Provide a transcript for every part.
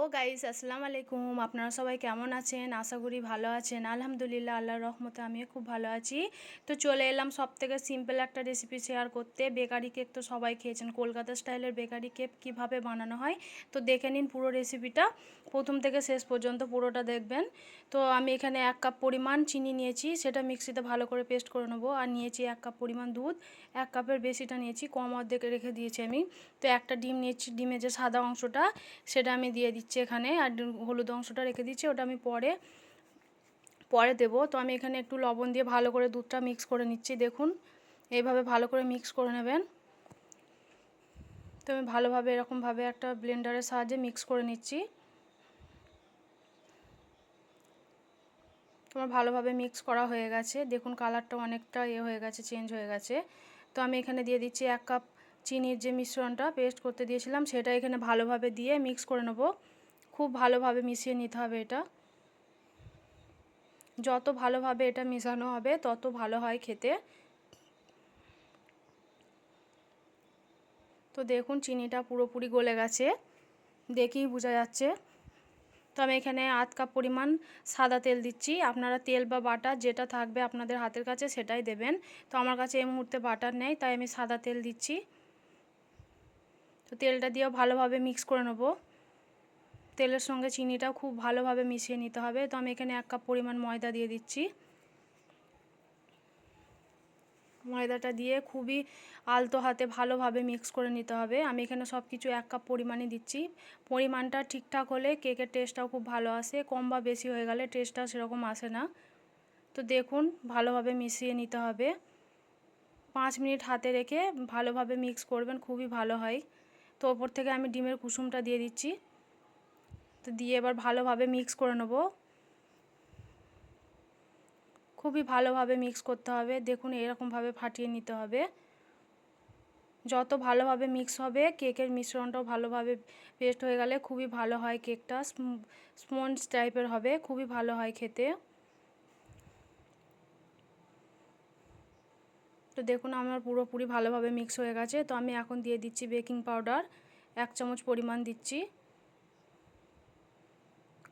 Hello guys আসসালামু আলাইকুম আপনারা সবাই কেমন আছেন আশা করি ভালো আছেন আলহামদুলিল্লাহ আল্লাহর রহমতে আমিও খুব ভালো আছি তো চলে এলাম সব থেকে সিম্পল একটা রেসিপি শেয়ার করতে বেকারি কেক তো সবাই খেয়েছেন কলকাতা স্টাইলের বেকারি কেক কীভাবে বানানো হয় তো দেখে নিন পুরো রেসিপিটা প্রথম থেকে শেষ পর্যন্ত পুরোটা দেখবেন। তো আমি এখানে এক কাপ পরিমাণ চিনি নিয়েছি। সেটা মিক্সিতে ভালো করে পেস্ট করে নেব। আর নিয়েছি এক কাপ পরিমাণ দুধ। এক কাপের বেশিটা নিয়েছি। কম অর্ধেক রেখে দিয়েছি আমি। তো একটা ডিম নিয়েছি। ডিমের যে সাদা অংশটা, সেটা আমি দিয়ে দিচ্ছি। এখানে আর হলুদ অংশটা রেখে দিচ্ছি, ওটা আমি পরে পরে দেবো। তো আমি এখানে একটু লবণ দিয়ে ভালো করে দুধটা মিক্স করে নিচ্ছি, দেখুন। এইভাবে ভালো করে মিক্স করে নেবেন। তো আমি ভালোভাবে, এরকমভাবে একটা ব্লেন্ডারের সাহায্যে মিক্স করে নিচ্ছি। তোমার ভালোভাবে মিক্স করা হয়ে গেছে। দেখুন কালারটা অনেকটা ইয়ে হয়ে গেছে চেঞ্জ হয়ে গেছে। তো আমি এখানে দিয়ে দিচ্ছি এক কাপ চিনির যে মিশ্রণটা পেস্ট করতে দিয়েছিলাম, সেটা এখানে ভালোভাবে দিয়ে মিক্স করে নেব। খুব ভালোভাবে মিশিয়ে নিতে হবে এটা। যত ভালোভাবে এটা মেশানো হবে, তত ভালো হয় খেতে। তো দেখুন, চিনিটা পুরোপুরি গলে গেছে। দেখেই বোঝা যাচ্ছে। তো আমি এখানে আধ কাপ পরিমাণ সাদা তেল দিচ্ছি। আপনারা তেল বা বাটার যেটা থাকবে আপনাদের হাতের কাছে সেটাই দেবেন। তো আমার কাছে এই মুহূর্তে বাটার নেই, তাই আমি সাদা তেল দিচ্ছি। তো তেলটা দিয়েও ভালোভাবে মিক্স করে নেব। তেলের সঙ্গে চিনিটাও খুব ভালোভাবে মিশিয়ে নিতে হবে। তো আমি এখানে এক কাপ পরিমাণ ময়দা দিয়ে দিচ্ছি। ময়দাটা দিয়ে খুবই আলতো হাতে ভালোভাবে মিক্স করে নিতে হবে। আমি এখানে সব কিছু এক কাপ পরিমাণে দিচ্ছি। পরিমাণটা ঠিকঠাক হলে কেকের টেস্টটাও খুব ভালো আসে। কম বা বেশি হয়ে গেলে টেস্টটা সেরকম আসে না। তো দেখুন, ভালোভাবে মিশিয়ে নিতে হবে। পাঁচ মিনিট হাতে রেখে ভালোভাবে মিক্স করবেন, খুবই ভালো হয়। তো ওপর থেকে আমি ডিমের কুসুমটা দিয়ে দিচ্ছি। তো দিয়ে এবার ভালোভাবে মিক্স করে নেব। খুবই ভালোভাবে মিক্স করতে হবে। দেখুন, এরকমভাবে ফাটিয়ে নিতে হবে। যত ভালোভাবে মিক্স হবে কেকের মিশ্রণটাও ভালোভাবে পেস্ট হয়ে গেলে খুবই ভালো হয় কেকটা স্পঞ্জ টাইপের হবে, খুবই ভালো হয় খেতে। তো দেখুন, আমার পুরোপুরি ভালোভাবে মিক্স হয়ে গেছে। তো আমি এখন দিয়ে দিচ্ছি বেকিং পাউডার এক চামচ পরিমাণ দিচ্ছি।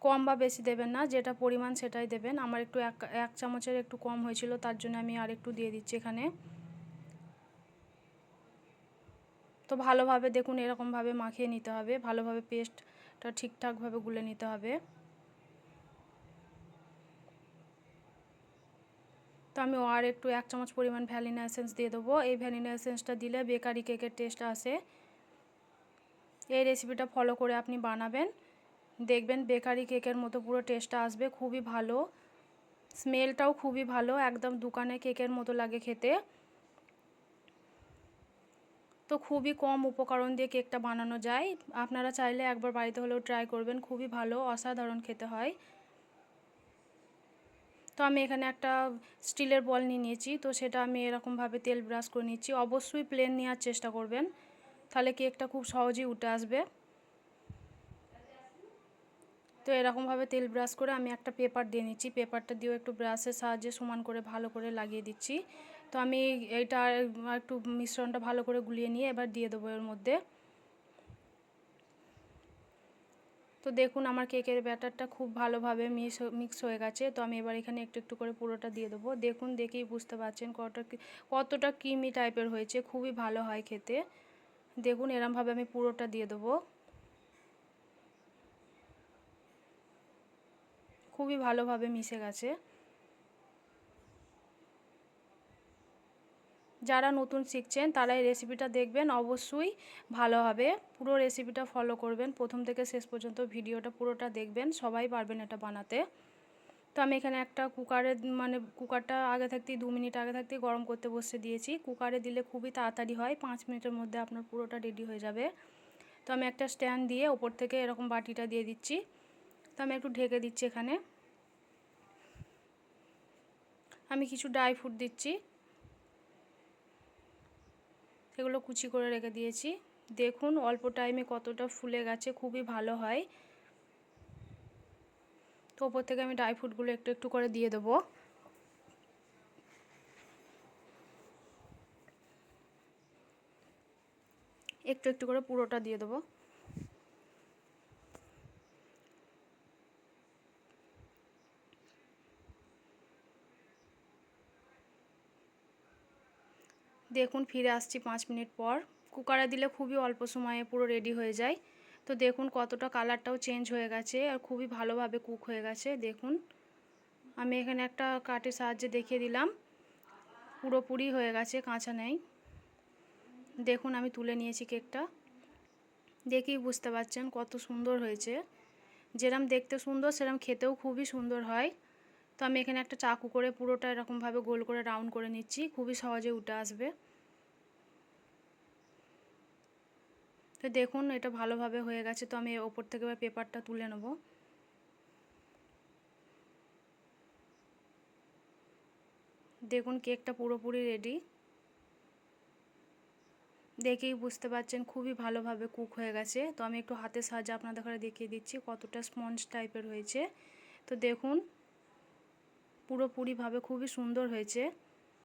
কম বা বেশি দেবেন না, যেটা পরিমাণ সেটাই দেবেন। আমার একটু এক এক চামচের একটু কম হয়েছিল, তার জন্য আমি আর একটু দিয়ে দিচ্ছি এখানে। তো ভালোভাবে দেখুন, এরকমভাবে মাখিয়ে নিতে হবে। ভালোভাবে পেস্টটা ঠিকঠাকভাবে গুলে নিতে হবে। তো আমি আর একটু এক চামচ পরিমাণ ভ্যানিলা এসেন্স দিয়ে দেবো। এই ভ্যানিলা এসেন্সটা দিলে বেকারি কেকের টেস্ট আসে। এই রেসিপিটা ফলো করে আপনি বানাবেন। দেখবেন বেকারি কেকের মতো পুরো টেস্টটা আসবে, খুবই ভালো। স্মেলটাও খুবই ভালো, একদম দোকানে কেকের মতো লাগে খেতে। তো খুবই কম উপকরণ দিয়ে কেকটা বানানো যায়। আপনারা চাইলে একবার বাড়িতে হলেও ট্রাই করবেন, খুবই ভালো, অসাধারণ খেতে হয়। তো আমি এখানে একটা স্টিলের বল নিয়ে নিয়েছি, তো সেটা আমি এরকমভাবে তেল ব্রাশ করে নিচ্ছি। অবশ্যই প্লেন নেওয়ার চেষ্টা করবেন, তাহলে কেকটা খুব সহজেই উঠে আসবে। তো এরকমভাবে তেল ব্রাশ করে আমি একটা পেপার দিয়ে নিচ্ছি। পেপারটা দিয়েও একটু ব্রাশের সাহায্যে সমান করে, ভালো করে লাগিয়ে দিচ্ছি। তো আমি এইটা একটু মিশ্রণটা ভালো করে গুলিয়ে নিয়ে এবার দিয়ে দেবো এর মধ্যে। তো দেখুন আমার কেকের ব্যাটারটা খুব ভালোভাবে মিক্স মিক্স হয়ে গেছে। তো আমি এবার এখানে একটু একটু করে পুরোটা দিয়ে দেবো। দেখুন, দেখেই বুঝতে পারছেন কতটা কতটা ক্রিমি টাইপের হয়েছে। খুবই ভালো হয় খেতে। দেখুন এরমভাবে আমি পুরোটা দিয়ে দেবো। খুবই ভালোভাবে মিশে গেছে। যারা নতুন শিখছেন তারা এই রেসিপিটা দেখবেন, অবশ্যই ভালো হবে। পুরো রেসিপিটা ফলো করবেন। প্রথম থেকে শেষ পর্যন্ত ভিডিওটা পুরোটা দেখবেন, সবাই পারবেন এটা বানাতে। তো আমি এখানে একটা কুকারে মানে কুকারটা আগে থাকতেই, দু মিনিট আগে থাকতেই গরম করতে বসে দিয়েছি। কুকারে দিলে খুবই তাড়াতাড়ি হয়, পাঁচ মিনিটের মধ্যে আপনার পুরোটা রেডি হয়ে যাবে। তো আমি একটা স্ট্যান্ড দিয়ে ওপর থেকে এরকম বাটিটা দিয়ে দিচ্ছি। তো আমি একটু ঢেকে দিচ্ছি এখানে। আমি কিছু ড্রাই ফ্রুট দিচ্ছি। এগুলো কুচি করে রেখে দিয়েছি। দেখুন, অল্প টাইমে কতটা ফুলে গেছে, খুবই ভালো হয়। তো ওপর থেকে আমি ড্রাই ফ্রুটগুলো একটু একটু করে দিয়ে দেবো। একটু একটু করে পুরোটা দিয়ে দেবো। দেখুন ফিরে আসছি পাঁচ মিনিট পর। কুকারে দিলে খুবই অল্প সময়ে পুরো রেডি হয়ে যায়। তো দেখুন কতটা কালারটাও চেঞ্জ হয়ে গেছে আর খুবই ভালোভাবে কুক হয়ে গেছে, দেখুন। আমি এখানে একটা কাঠের সাহায্যে দেখিয়ে দিলাম। পুরোপুরি হয়ে গেছে, কাঁচা নেই। দেখুন আমি তুলে নিয়েছি কেকটা। দেখেই বুঝতে পারছেন কত সুন্দর হয়েছে। যেরম দেখতে সুন্দর, সেরম খেতেও খুবই সুন্দর হয়। তো আমি এখানে একটা চাকু করে পুরোটা এরকমভাবে গোল করে রাউন্ড করে নিচ্ছি। খুবই সহজে উঠে আসবে। তো দেখুন, এটা ভালোভাবে হয়ে গেছে। তো আমি ওপর থেকে এবার পেপারটা তুলে নেব। দেখুন, কেকটা পুরোপুরি রেডি। দেখেই বুঝতে পারছেন, খুবই ভালোভাবে কুক হয়ে গেছে। তো আমি একটু হাতের সাহায্যে আপনাদের ঘরে দেখিয়ে দিচ্ছি কতটা স্পঞ্জ টাইপের হয়েছে। তো দেখুন পুরোপুরিভাবে খুবই সুন্দর হয়েছে।